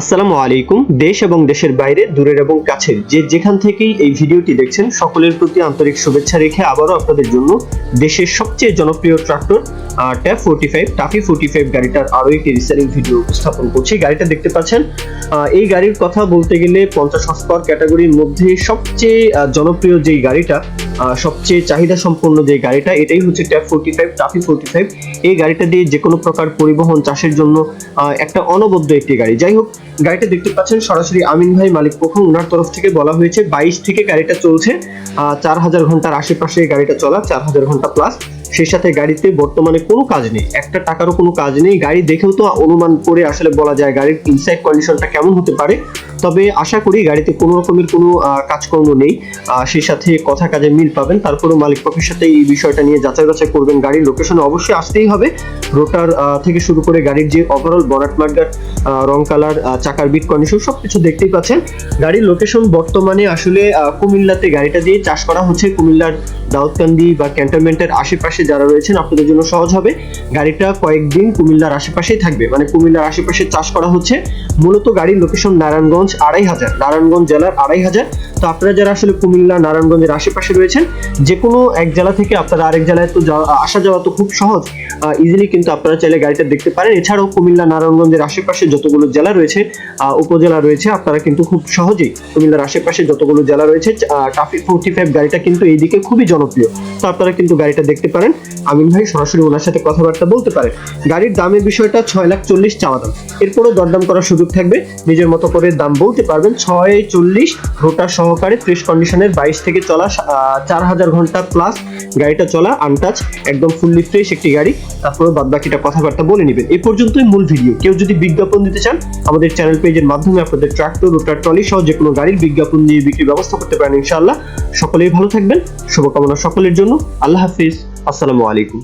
আসসালামু আলাইকুম। দেশ এবং দেশের বাইরে, দূরের এবং কাছের যে যেখান থেকেই এই ভিডিওটি দেখছেন, সকলের প্রতি আন্তরিক শুভেচ্ছা রেখে আবারও আপনাদের জন্য দেশের সবচেয়ে জনপ্রিয় tractor tap forty five TAFE forty five গাড়িটার আরও একটি রিসেলিং ভিডিও উপস্থাপন করছি। গাড়িটা দেখতে পাচ্ছেন এই গাড়ির কথা বলতে গেলে পঞ্চাশ হর্স পাওয়ার ক্যাটাগরির মধ্যে সবচেয়ে জনপ্রিয় যেই গাড়িটা সবচেয়ে চাহিদা সম্পন্ন যে গাড়িটা, এটাই হচ্ছে tap forty five TAFE forty five এই গাড়িটা দিয়ে যে কোনো প্রকার পরিবহন চাষের জন্য একটা অনবদ্য একটি গাড়ি। যাই হোক, গাড়িটা দেখতে পাচ্ছেন, সরাসরি আমিন ভাই মালিক পক্ষ ওনার তরফ থেকে বলা হয়েছে, বাইশ থেকে গাড়িটা চলছে চার হাজার ঘণ্টার আশেপাশে গাড়িটা চলা, চার হাজার ঘণ্টা প্লাস সেই সাথে গাড়িতে বর্তমানে কোনো কাজ নেই। একটা টাকারও কোনো কাজ নেই। গাড়ি দেখেও তো অনুমান করে আসলে বলা যায় গাড়ির ইনসাইড কন্ডিশনটা কেমন হতে পারে। তবে আশা করি গাড়িতে কোনো রকমের কোনো কাজকর্ম নেই। সেই সাথে কথা কাজে মিল পাবেন। তারপরেও মালিক পক্ষের সাথে এই বিষয়টা নিয়ে যাচাই বাছাই করবেন গাড়ির লোকেশনে অবশ্যই আসতেই হবে। রোটার থেকে শুরু করে গাড়ির যে ওভারঅল বনাট মার্গার রং কালার চাকার বিট কন্ডিশন সবকিছু দেখতেই পাচ্ছেন। গাড়ির লোকেশন বর্তমানে আসলে কুমিল্লাতে গাড়িটা দিয়ে চাষ করা হচ্ছে। কুমিল্লার দাউদকান্দি বা ক্যান্টনমেন্টের আশেপাশে যারা রয়েছেন, আপনাদের জন্য সহজ হবে। গাড়িটা কয়েকদিন কুমিল্লার আশেপাশেই থাকবে। মানে কুমিল্লার আশেপাশে চাষ করা হচ্ছে। মূলত গাড়ির লোকেশন নারায়ণগঞ্জ আড়াই হাজার, নারায়ণগঞ্জ জেলার আড়াই হাজার। তো আপনারা যারা আসলে কুমিল্লা, নারায়ণগঞ্জের আশেপাশে রয়েছেন যে কোনো এক জেলা থেকে আপনারা আরেক জেলায় তো আসা যাওয়া তো খুব সহজ। ইজিলি কিন্তু আপনারা চাইলে গাড়িটা দেখতে পারেন। এছাড়াও কুমিল্লা, নারায়ণগঞ্জের আশেপাশে যতগুলো জেলা রয়েছে উপজেলা রয়েছে, আপনারা কিন্তু খুব সহজেই কুমিল্লার আশেপাশে যতগুলো জেলা রয়েছে টাফি ফোর্টি ফাইভ গাড়িটা কিন্তু এইদিকে খুবই জনপ্রিয়। তো আপনারা কিন্তু গাড়িটা দেখতে পারেন। আমিন ভাই সরাসরি ওনার সাথে কথাবার্তা বলতে পারেন গাড়ির দামের বিষয়টা ছয় লাখ চল্লিশ চাওয়া দাম। এরপরও দরদাম করার সুযোগ থাকবে। নিজের মতো করে দাম বলতে পারবেন ছয় চল্লিশ রোটার সহকারে ফ্রেশ কন্ডিশনের বাইশ থেকে চলা চার হাজার ঘণ্টা প্লাস গাড়িটা চলা আনটাচ একদম ফুললি ফ্রেশ একটি গাড়ি। তারপরে বাদ বাকিটা কথাবার্তা বলে নেবেন। এই পর্যন্তই মূল ভিডিও কেউ যদি বিজ্ঞাপন দিতে চান, আমাদের চ্যানেল পেজের মাধ্যমে আপনাদের ট্রাক্টর রোটার ট্রলি সহ যে কোনো গাড়ির বিজ্ঞাপন দিয়ে বিক্রির ব্যবস্থা করতে পারেন ইনশাআল্লাহ। সকলেই ভালো থাকবেন। শুভকামনা সকলের জন্য। আল্লাহ হাফিজ। আসসালামু আলাইকুম।